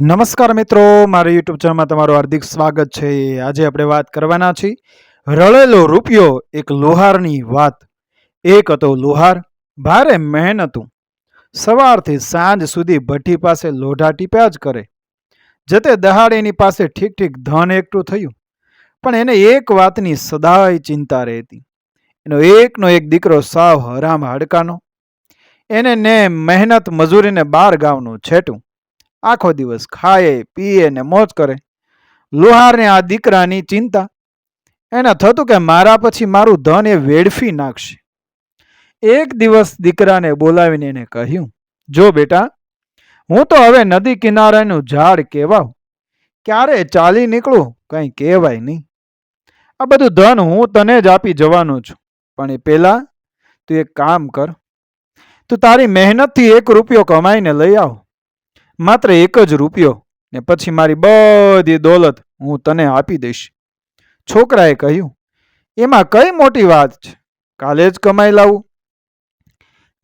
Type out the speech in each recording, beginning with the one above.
નમસ્કાર મિત્રો, મારા યુટ્યુબ ચેનલમાં તમારું હાર્દિક સ્વાગત છે. આજે આપણે વાત કરવાના છીએ, રળેલો રૂપિયો એક લોહારની વાત. એક હતો લોહાર, ભારે મહેનતું સવારથી સાંજ સુધી ભઠ્ઠી પાસે લોઢા ટીપ્યા જ કરે. જતે દહાડેની પાસે ઠીક ઠીક ધન એકઠું થયું. પણ એને એક વાતની સદાય ચિંતા રહેતી. એનો એકનો એક દીકરો સાવ હરામ હાડકાનો. એને ને મહેનત મજૂરીને બાર ગામનું છેટું. આખો દિવસ ખાય, પીએ ને મોજ કરે. લુહારને આ દીકરાની ચિંતા. એને થતું કે મારા પછી મારું ધન એ વેડફી નાખશે. એક દિવસ દીકરાને બોલાવીને એને કહ્યું, જો બેટા, હું તો હવે નદી કિનારાનું ઝાડ કહેવાવ ક્યારે ચાલી નીકળું કંઈ કહેવાય નહીં. આ બધું ધન હું તને જ આપી જવાનો છું. પણ એ પહેલાં તું એક કામ કર. તું તારી મહેનતથી એક રૂપિયો કમાઈને લઈ આવ. માત્ર એક જ રૂપિયો ને પછી મારી બધી દોલત હું તને આપી દઈશ. છોકરાએ કહ્યું, એમાં કઈ મોટી વાત છે? કાલે જ કમાઈ લાવું.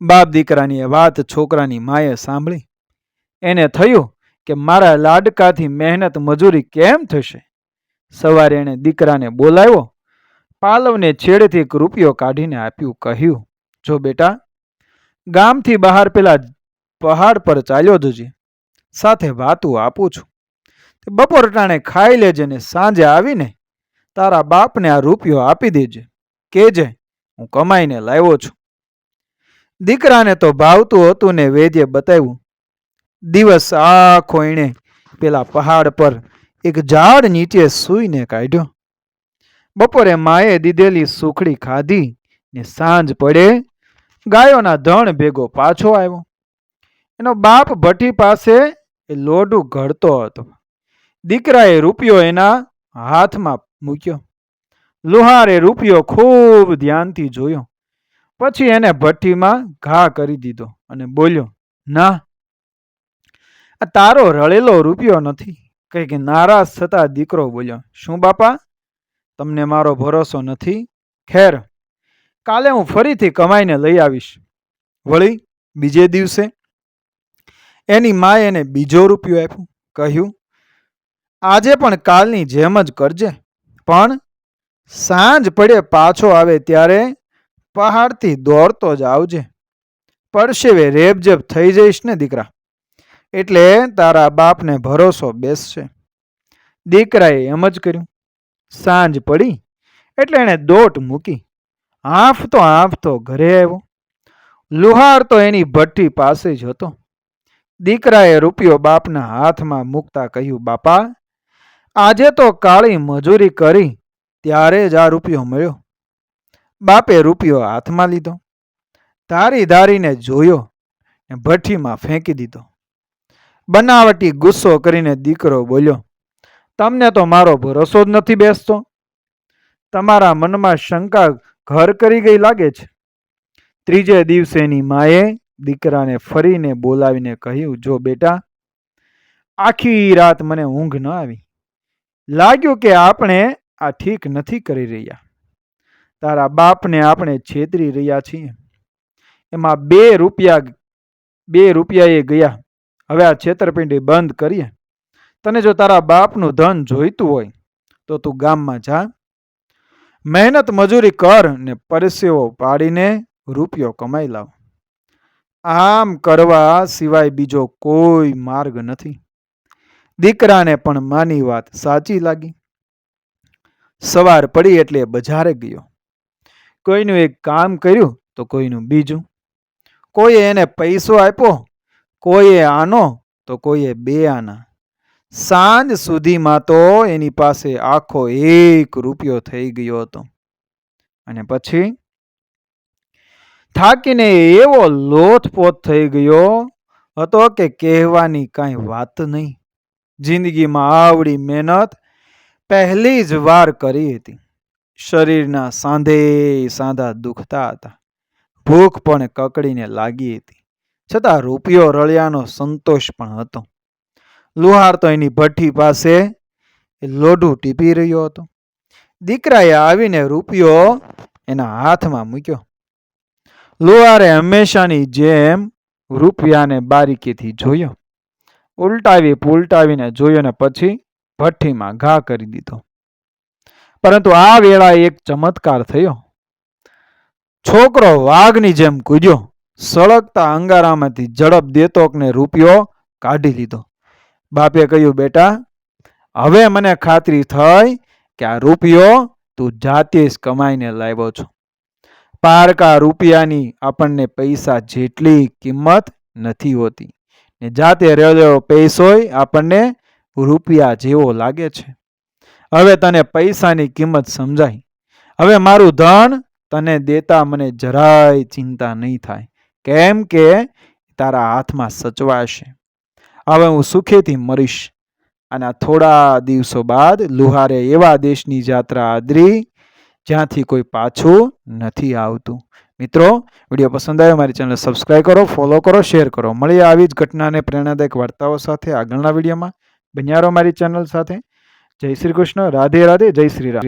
બાપ દીકરાની એ વાત છોકરાની માએ સાંભળી. એને થયું કે મારા લાડકાથી મહેનત મજૂરી કેમ થશે? સવારે એણે દીકરાને બોલાવ્યો, પાલવને છેડેથી એક રૂપિયો કાઢીને આપ્યું, કહ્યું, જો બેટા, ગામથી બહાર પેલા પહાડ પર ચાલ્યો જજે. સાથે વાતું આપું છું. તે બપોર ટાણે ખાઈ લેજે ને સાંજે આવીને તારા બાપને આ રૂપિયો આપી દેજે. કેજે હું કમાઈને લાવ્યો છું. દીકરાને તો ભાવતું હતું ને વેદ્ય બતાવ્યું, દિવસ આખો એણે પેલા પહાડ પર એક ઝાડ નીચે સૂઈને કાઢ્યો. બપોરે માએ દીધેલી સુખડી ખાધી ને સાંજ પડે ગાયોના ધણ ભેગો પાછો આવ્યો. એનો બાપ ભઠ્ઠી પાસે એ લોઢું ઘડતો હતો. દીકરાએ રૂપિયો એના હાથમાં મૂક્યો. લુહારે રૂપિયો ખૂબ ધ્યાનથી જોયો. પછી એને ભઠ્ઠીમાં ઘા કરી દીધો અને બોલ્યો, ના, આ તારો રળેલો રૂપિયો નથી. કંઈક નારાજ થતા દીકરો બોલ્યો, શું બાપા? તમને મારો ભરોસો નથી? ખેર, કાલે હું ફરીથી કમાઈને લઈ આવીશ. વળી બીજે દિવસે એની માએ એને બીજો રૂપિયો આપ્યો. કહ્યું, આજે પણ કાલની જેમ જ કરજે. પણ સાંજ પડે પાછો આવે ત્યારે પહાડથી દોડતો જ આવજે. પરસેવે રેબજેબ થઈ જઈશ ને દીકરા. એટલે તારા બાપને ભરોસો બેસશે. દીકરાએ એમ જ કર્યું. સાંજ પડી એટલે એણે દોટ મૂકી. હાંફતો હાંફતો ઘરે આવ્યો. લુહાર તો એની ભઠ્ઠી પાસે જ હતો. દીકરાએ રૂપિયો બાપના હાથમાં મૂકતા કહ્યું, બાપા, આજે તો કાળી મજૂરી કરી, ત્યારે જ આ રૂપિયો મળ્યો. બાપે રૂપિયો હાથમાં લીધો, ધારી ધારીને જોયો ને ભઠ્ઠીમાં ફેંકી દીધો. બનાવટી ગુસ્સો કરીને દીકરો બોલ્યો, તમને તો મારો ભરોસો જ નથી બેસતો. તમારા મનમાં શંકા ઘર કરી ગઈ લાગે છે. ત્રીજે દિવસેની માએ દીકરાને ફરીને બોલાવીને કહ્યું, જો બેટા, આખી રાત મને ઊંઘ ન આવી. લાગ્યું કે આપણે આ ઠીક નથી કરી રહ્યા. તારા બાપને આપણે છેતરી રહ્યા છીએ. એમાં બે રૂપિયા બે રૂપિયા એ ગયા. હવે આ છેતરપિંડી બંધ કરીએ. તને જો તારા બાપનું ધન જોઈતું હોય, તો તું ગામમાં જા. મહેનત મજૂરી કર ને પરસેવો પાડીને રૂપિયો કમાઈ લાવ. આમ કરવા સિવાય બીજો કોઈ માર્ગ નથી. દીકરાને પણ માની વાત સાચી લાગી. સવાર પડી એટલે બજારે ગયો. કોઈનું એક કામ કર્યું તો કોઈનું બીજું. કોઈએ એને પૈસો આપ્યો, કોઈએ આનો તો કોઈએ બે આના. સાંજ સુધીમાં તો એની પાસે આખો એક રૂપિયો થઈ ગયો હતો. અને પછી? થાકીને એવો લોથપોથ થઈ ગયો હતો કે કહેવાની કાંઈ વાત નહીં. જિંદગીમાં આવડી મહેનત પહેલી જ વાર કરી હતી. શરીરના સાંધે સાંધા દુખતા હતા. ભૂખ પણ કકડીને લાગી હતી. છતાં રૂપિયો રળિયાનો સંતોષ પણ હતો. લુહાર તો એની ભઠ્ઠી પાસે લોઢું ટીપી રહ્યો હતો. દીકરાએ આવીને રૂપિયો એના હાથમાં મૂક્યો. લુહારે હંમેશાની જેમ રૂપિયાને બારીકીથી જોયો. ઉલટાવી પુલટાવીને જોયો ને પછી ભઠ્ઠીમાં ઘા કરી દીધો. પરંતુ આ વેળાએ એક ચમત્કાર થયો. છોકરો વાઘની જેમ કૂદ્યો. સળગતા અંગારામાંથી ઝડપ દેતોકને રૂપિયો કાઢી લીધો. બાપે કહ્યું, બેટા, હવે મને ખાતરી થઈ કે આ રૂપિયો તું જાતે જ કમાઈને લાવ્યો છો. પારકા રૂપિયાની આપણને પૈસા જેટલી કિંમત નથી હોતી. ને જાતે રહેલો પૈસોય આપણને રૂપિયા જેવો લાગે છે. હવે તને પૈસાની કિંમત સમજાય. હવે મારું ધન તને દેતા મને જરાય ચિંતા નહીં થાય. કેમ કે તારા હાથમાં સચવાશે હવે હું સુખેથી મરીશ. અને થોડા દિવસો બાદ લુહારે એવા દેશની યાત્રા આદરી જ્યાંથી કોઈ પાછું નથી આવતું. મિત્રો, વીડિયો પસંદ આવ્યો મારી ચેનલ સબસ્ક્રાઈબ કરો ફોલો કરો શેર કરો. મળીએ આવી જ ઘટનાને પ્રેરણાદાયક વાર્તાઓ સાથે આગળના વિડીયોમાં. બન્યારો મારી ચેનલ સાથે. જય શ્રી કૃષ્ણ. રાધે રાધે. જય શ્રી રામ.